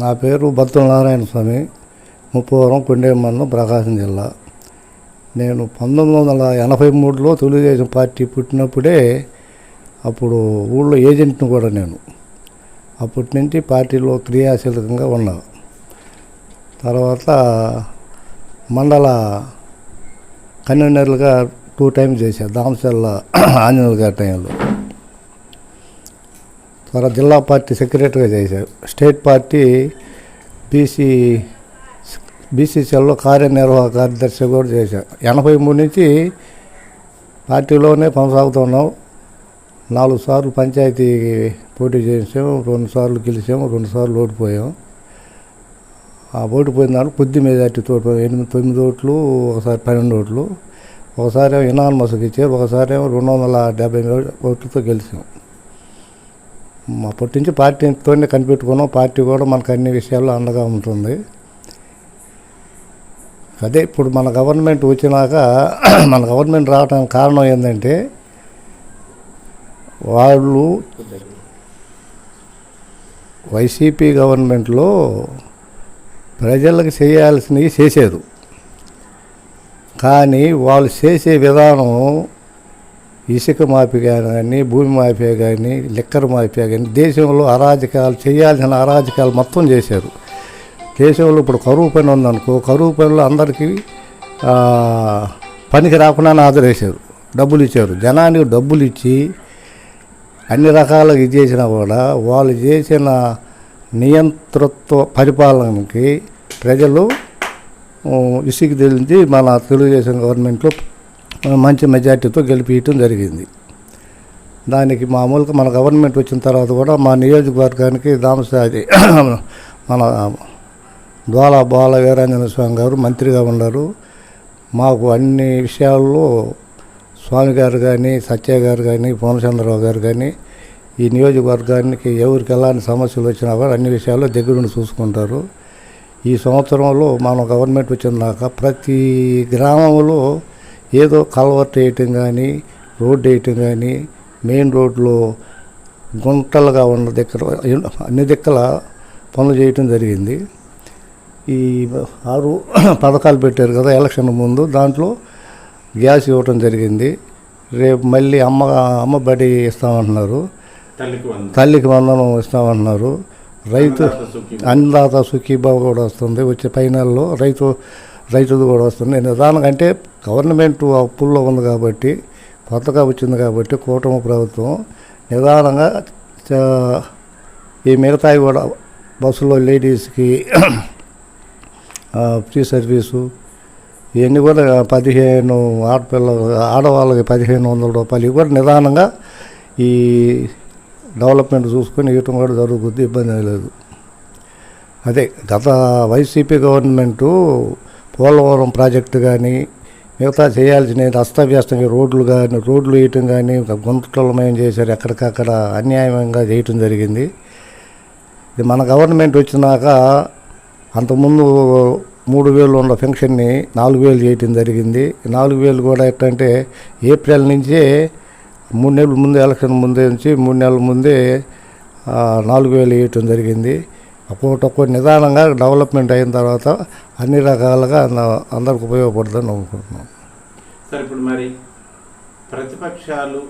నా పేరు బత్తుల నారాయణ స్వామి ముప్పవరం కొండేమన్ను ప్రకాశం జిల్లా. నేను పంతొమ్మిది వందల ఎనభై మూడులో తెలుగుదేశం పార్టీ పుట్టినప్పుడే అప్పుడు ఊళ్ళో ఏజెంట్ని కూడా నేను. అప్పటి నుంచి పార్టీలో క్రియాశీలకంగా ఉన్నా. తర్వాత మండల కన్వీనర్లుగా టూ టైమ్స్ చేశాను దామచల్ల ఆంజనేయులు గారి టైంలో. తర్వాత జిల్లా పార్టీ సెక్రటరీగా చేశారు. స్టేట్ పార్టీ బీసీ బీసీసీఎల్లో కార్యనిర్వాహక కార్యదర్శి కూడా చేశారు. ఎనభై మూడు నుంచి పార్టీలోనే కొనసాగుతున్నాం. నాలుగు సార్లు పంచాయతీ పోటీ చేసాము రెండు సార్లు గెలిచాము రెండు సార్లు ఓడిపోయాం. ఆ ఓడిపోయిన దాంట్లో కొద్ది మెజార్టీ తోటి ఎనిమిది తొమ్మిది ఓట్లు ఒకసారి పన్నెండు ఓట్లు ఒకసారి ఏమో ఇనానమస్కి ఇచ్చారు ఒకసారి ఏమో రెండు వందల డెబ్బై ఓట్లతో గెలిచాం. అప్పటి నుంచి పార్టీతోనే కనిపెట్టుకున్నాం. పార్టీ కూడా మనకు అన్ని విషయాల్లో అండగా ఉంటుంది. అదే ఇప్పుడు మన గవర్నమెంట్ వచ్చినాక మన గవర్నమెంట్ రావడానికి కారణం ఏంటంటే వాళ్ళు వైసీపీ గవర్నమెంట్లో ప్రజలకు చేయాల్సినవి చేసేది. కానీ వాళ్ళు చేసే విధానం ఇసుక మాఫియా కానీ భూమి మాఫియా కానీ లిక్కర్ మాఫియా కానీ దేశంలో అరాజకాలు చేయాల్సిన అరాజకాలు మొత్తం చేశారు. దేశంలో ఇప్పుడు కరువు పని ఉందనుకో కరువు పనిలో అందరికీ పనికి రాకుండా ఆదరేశారు డబ్బులు ఇచ్చారు. జనానికి డబ్బులు ఇచ్చి అన్ని రకాలుగా ఇది చేసినా కూడా వాళ్ళు చేసిన నియంతృత్వ పరిపాలనకి ప్రజలు ఇసుక ఇసుకు తెలిసి మన తెలుగుదేశం గవర్నమెంట్లో మంచి మెజార్టీతో గెలిపించడం జరిగింది. దానికి మామూలుగా మన గవర్నమెంట్ వచ్చిన తర్వాత కూడా మా నియోజకవర్గానికి దామసాది మన ద్వాల బాల వీరాంజన స్వామి గారు మంత్రిగా ఉన్నారు. మాకు అన్ని విషయాల్లో స్వామి గారు కానీ సత్య గారు కానీ పూర్ణచంద్రరావు గారు కానీ ఈ నియోజకవర్గానికి ఎవరికి ఎలాంటి సమస్యలు వచ్చినా కూడా అన్ని విషయాల్లో దగ్గరుండి చూసుకుంటారు. ఈ సంవత్సరంలో మనం గవర్నమెంట్ వచ్చినాక ప్రతి గ్రామంలో ఏదో కల్వర్ట్ వేయటం కానీ రోడ్డు వేయటం కానీ మెయిన్ రోడ్లో గుంటలుగా ఉన్న దగ్గర అన్ని దిక్కల పనులు చేయటం జరిగింది. ఈ ఆరు పథకాలు పెట్టారు కదా ఎలక్షన్ ముందు దాంట్లో గ్యాస్ ఇవ్వటం జరిగింది. రేపు మళ్ళీ అమ్మ అమ్మ బడి ఇస్తామంటున్నారు. తల్లికి వంద తల్లికి వందనం ఇస్తామంటున్నారు. రైతు అన్నదాత సుఖీ- అన్నదాత సుఖీబాబు కూడా వస్తుంది. వచ్చే పై నెలలో రైతు రైతులు కూడా వస్తున్నాయి నిదానంగా అంటే గవర్నమెంట్ అప్పుల్లో ఉంది కాబట్టి కొత్తగా వచ్చింది కాబట్టి కూటమి ప్రభుత్వం నిదానంగా ఈ మిగతాయి కూడా బస్సులో లేడీస్కి ఫ్రీ సర్వీసు ఇవన్నీ కూడా పదిహేను ఆడపిల్ల ఆడవాళ్ళకి పదిహేను వందల రూపాయలు ఇవి కూడా నిదానంగా ఈ డెవలప్మెంట్ చూసుకొని ఇవ్వటం కూడా జరుగుతుంది ఇబ్బంది లేదు. అదే గత వైసీపీ గవర్నమెంటు పోలవరం ప్రాజెక్టు కానీ మిగతా చేయాల్సిన అస్తవ్యస్తంగా రోడ్లు కానీ రోడ్లు వేయటం కానీ గుంతలమయం చేశారు ఎక్కడికక్కడ అన్యాయంగా చేయటం జరిగింది. ఇది మన గవర్నమెంట్ వచ్చినాక అంతకుముందు మూడు వేలు ఉన్న పెన్షన్ని నాలుగు వేలు చేయటం జరిగింది. నాలుగు వేలు కూడా ఎట్టంటే ఏప్రిల్ నుంచే మూడు నెలల ముందే ఎలక్షన్ ముందే నుంచి మూడు నెలల ముందే నాలుగు వేలు వేయటం జరిగింది. ఒక్కొక్కటి నిదానంగా డెవలప్మెంట్ అయిన తర్వాత అన్ని రకాలుగా అంద- అందరికి ఉపయోగపడుతుందని అనుకుంటున్నాం సార్ ఇప్పుడు మరి ప్రతిపక్షాలు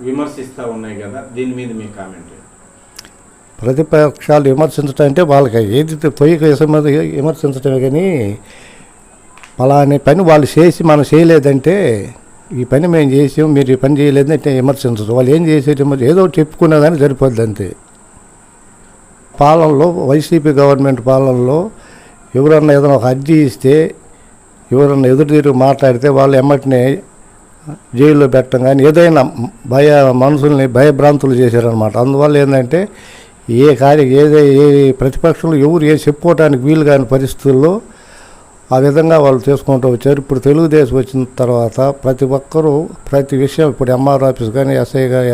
విమర్శిస్తూ ఉన్నాయి కదా దీని మీద మీ కామెంట్? ప్రతిపక్షాలు విమర్శించడం అంటే వాళ్ళకి ఏది పోయి విమర్శించడమే కానీ పలాని పని వాళ్ళు చేసి మనం చేయలేదంటే ఈ పని మేము చేసాం మీరు ఈ పని చేయలేదంటే విమర్శించదు వాళ్ళు ఏం చేసేది ఏదో ఒకటి చెప్పుకునేదాన్ని సరిపోద్ది అంతే. పాలనలో వైసీపీ గవర్నమెంట్ పాలనలో ఎవరన్నా ఏదైనా ఒక అర్జీ ఇస్తే ఎవరన్నా ఎదురు మాట్లాడితే వాళ్ళు ఎమ్మటినే జైల్లో పెట్టడం కానీ ఏదైనా భయ మనుషుల్ని భయభ్రాంతులు చేశారనమాట అందువల్ల ఏంటంటే ఏ కార్య ఏదే ఏ ప్రతిపక్షంలో ఎవరు ఏ చెప్పుకోవడానికి వీలు కాని పరిస్థితుల్లో ఆ విధంగా వాళ్ళు చేసుకుంటూ వచ్చారు. ఇప్పుడు తెలుగుదేశం వచ్చిన తర్వాత ప్రతి ఒక్కరూ ప్రతి విషయం ఇప్పుడు ఎంఆర్ ఆఫీస్ కానీ ఎస్ఐ కానీ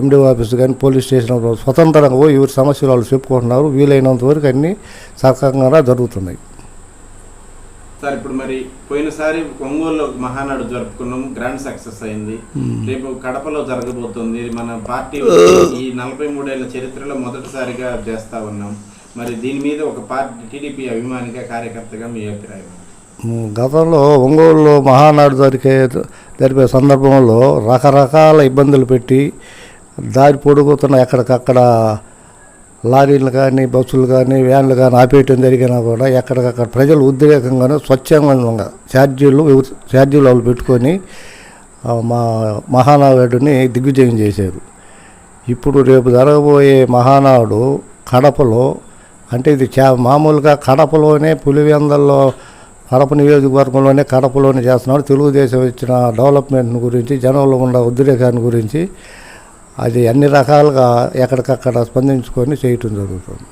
ఎండి ఆఫీస్ కానీ పోలీస్ స్టేషన్ స్వతంత్రంగా పోయి ఎవరి సమస్యలు వాళ్ళు చెప్పుకుంటున్నారు. వీలైనంత వరకు అన్నీ సక్రమంగా జరుగుతున్నాయి. సార్ ఇప్పుడు మరి పోయినసారి ఒంగోలులో మహానాడు జరుపుకున్నాం. గ్రాండ్ సక్సెస్ అయింది. రేపు కడపలో జరగబోతుంది. మన పార్టీ ఈ నలభై మూడేళ్ళ చరిత్రలో మొదటిసారిగా చేస్తా ఉన్నాం. మరి దీని మీద ఒక పార్టీ టీడీపీ అభిమానిగా కార్యకర్తగా మీ అభిప్రాయం గతంలో ఒంగోలులో మహానాడు జరిగే జరిపే సందర్భంలో రకరకాల ఇబ్బందులు పెట్టి దారి పొడుగుతున్న ఎక్కడికక్కడ లారీలు కానీ బస్సులు కానీ వ్యాన్లు కానీ ఆపేయటం జరిగినా కూడా ఎక్కడికక్కడ ప్రజలు ఉద్రేకంగానే స్వచ్ఛంగా ఛార్జీలు ఛార్జీలు వాళ్ళు పెట్టుకొని మా మహానాడుని దిగ్విజయం చేశారు. ఇప్పుడు రేపు జరగబోయే మహానాడు కడపలో అంటే ఇది చా మామూలుగా కడపలోనే పులివెందల్లో కడప నియోజకవర్గంలోనే కడపలోనే చేస్తున్నాడు తెలుగుదేశం ఇచ్చిన డెవలప్మెంట్ గురించి జనంలో ఉన్న ఉద్రేకాన్ని గురించి అది అన్ని రకాలుగా ఎక్కడికక్కడ స్పందించుకొని చేయటం జరుగుతుంది.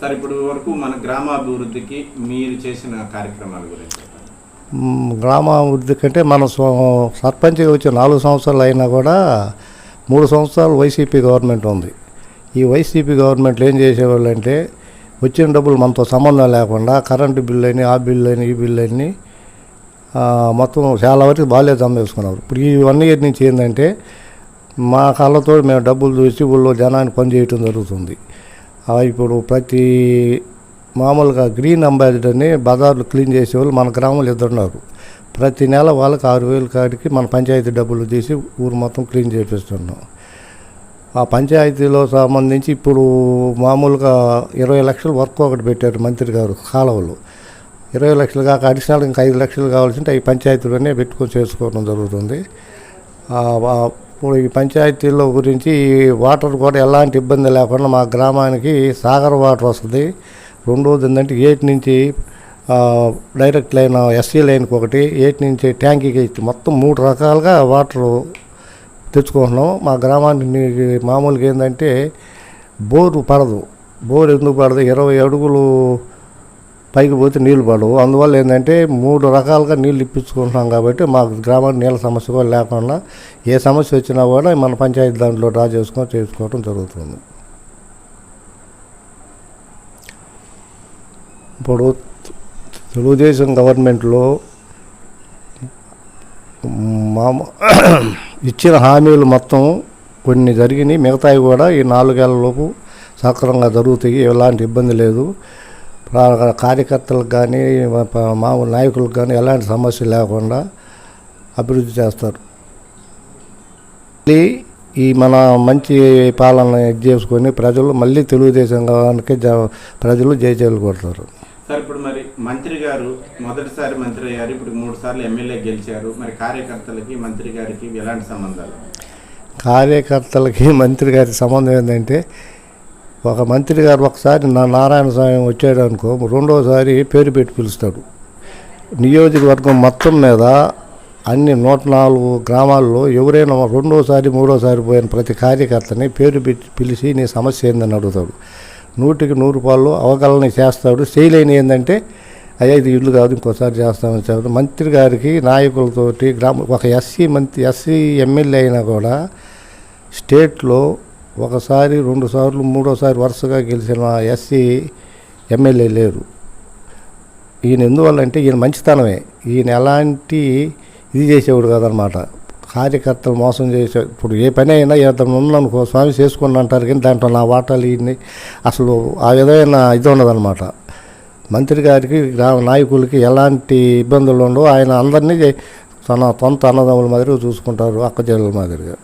సార్ ఇప్పుడు వరకు మన గ్రామాభివృద్ధికి మీరు చేసిన కార్యక్రమాల గురించి గ్రామాభివృద్ధి కంటే మన సర్పంచ్గా వచ్చి నాలుగు సంవత్సరాలు అయినా కూడా మూడు సంవత్సరాలు వైసీపీ గవర్నమెంట్ ఉంది. ఈ వైసీపీ గవర్నమెంట్లు ఏం చేసేవాళ్ళు అంటే వచ్చిన డబ్బులు మనతో సంబంధం లేకుండా కరెంటు బిల్లు అని ఆ బిల్లు అని ఈ బిల్లు అని మొత్తం చాలా వరకు బాగాలే జమ చేసుకున్నారు ఇప్పుడు ఈ వన్ ఇయర్ నుంచి ఏంటంటే మా కళ్ళతో మేము డబ్బులు చూసి ఊళ్ళో జనాన్ని పని చేయటం జరుగుతుంది. ఇప్పుడు ప్రతి మామూలుగా గ్రీన్ అంబాసిడర్ని బజార్లు క్లీన్ చేసేవాళ్ళు మన గ్రామంలో ఇద్దరున్నారు. ప్రతి నెల వాళ్ళకి ఆరు వేలు కాడికి మన పంచాయతీ డబ్బులు తీసి ఊరు మొత్తం క్లీన్ చేపిస్తున్నాం. ఆ పంచాయతీలో సంబంధించి ఇప్పుడు మామూలుగా ఇరవై లక్షలు వర్క్ ఒకటి పెట్టారు మంత్రి గారు కాలువలు. ఇరవై లక్షలు కాక అడిషనల్ ఇంకా ఐదు లక్షలు కావాల్సింటే ఈ పంచాయతీలోనే పెట్టుకొని చేసుకోవడం జరుగుతుంది. ఇప్పుడు ఈ పంచాయతీల గురించి ఈ వాటర్ కూడా ఎలాంటి ఇబ్బంది లేకుండా మా గ్రామానికి సాగర్ వాటర్ వస్తుంది. రెండోది ఏంటంటే ఏటి నుంచి డైరెక్ట్ లైన్ ఎస్సీ లైన్కి ఒకటి ఏటి నుంచి ట్యాంకీకి ఇచ్చి మొత్తం మూడు రకాలుగా వాటర్ తెచ్చుకుంటున్నాం మా గ్రామానికి మామూలుగా ఏంటంటే బోరు పడదు. బోరు ఎందుకు పడదు? ఇరవై అడుగులు పైకి పోతే నీళ్ళు పడవు. అందువల్ల ఏంటంటే మూడు రకాలుగా నీళ్ళు ఇప్పించుకుంటున్నాం కాబట్టి మా గ్రామానికి నీళ్ళ సమస్య కూడా లేకుండా ఏ సమస్య వచ్చినా కూడా మన పంచాయతీ దాంట్లో డ్రా చేసుకొని చేసుకోవడం జరుగుతుంది. ఇప్పుడు తెలుగుదేశం గవర్నమెంట్లో మామ ఇచ్చిన హామీలు మొత్తం కొన్ని జరిగినాయి. మిగతావి కూడా ఈ నాలుగేళ్ళలోపు సక్రమంగా జరుగుతాయి. ఎలాంటి ఇబ్బంది లేదు. కార్యకర్తలకు కానీ మామూలు నాయకులకు కానీ ఎలాంటి సమస్య లేకుండా అభివృద్ధి చేస్తారు. మళ్ళీ ఈ మన మంచి పాలన చేసుకొని ప్రజలు మళ్ళీ తెలుగుదేశం కావడానికి జ- ప్రజలు జయజయలు కొడతారు. సార్ ఇప్పుడు మరి మంత్రి గారు మొదటిసారి మంత్రి అయ్యారు ఇప్పుడు మూడు సార్లు ఎమ్మెల్యే గెలిచారు. మరి కార్యకర్తలకి మంత్రి గారికి ఎలాంటి సంబంధాలు? కార్యకర్తలకి మంత్రి గారి సంబంధం ఏంటంటే ఒక మంత్రి గారు ఒకసారి నా నారాయణ స్వామి వచ్చాడు అనుకో రెండోసారి పేరు పెట్టి పిలుస్తాడు. నియోజకవర్గం మొత్తం మీద అన్ని నూట నాలుగు గ్రామాల్లో ఎవరైనా రెండోసారి మూడోసారి పోయిన ప్రతి కార్యకర్తని పేరు పెట్టి పిలిచి నీ సమస్య ఏందని అడుగుతాడు. నూటికి నూరు పాళ్ళు అవగాహన చేస్తాడు. చేయలేని ఏంటంటే అయ్యా ఇది ఇల్లు కాదు ఇంకోసారి చేస్తామని చెప్పారు మంత్రి గారికి నాయకులతోటి గ్రామ ఒక ఎస్సీ మంత్రి ఎస్సీ ఎమ్మెల్యే అయినా కూడా స్టేట్లో ఒకసారి రెండు సార్లు మూడోసారి వరుసగా గెలిచిన ఎస్సీ ఎమ్మెల్యే లేరు. ఈయన ఎందువల్ల అంటే ఈయన మంచితనమే. ఈయన ఎలాంటి ఇది చేసేవాడు కాదనమాట. కార్యకర్తలు మోసం చేసే ఇప్పుడు ఏ పని అయినా ఏదైనా ఉందనుకో స్వామి చేసుకుని అంటారు కానీ దాంట్లో నా వాటాలు ఇన్ని అసలు ఆ విధమైన ఇది ఉండదన్నమాట. మంత్రి గారికి గ్రామ నాయకులకి ఎలాంటి ఇబ్బందులు ఉండవు. ఆయన అందరినీ తన సొంత అన్నదమ్ముల మాదిరిగా చూసుకుంటారు అక్క చెల్లెల మాదిరిగా.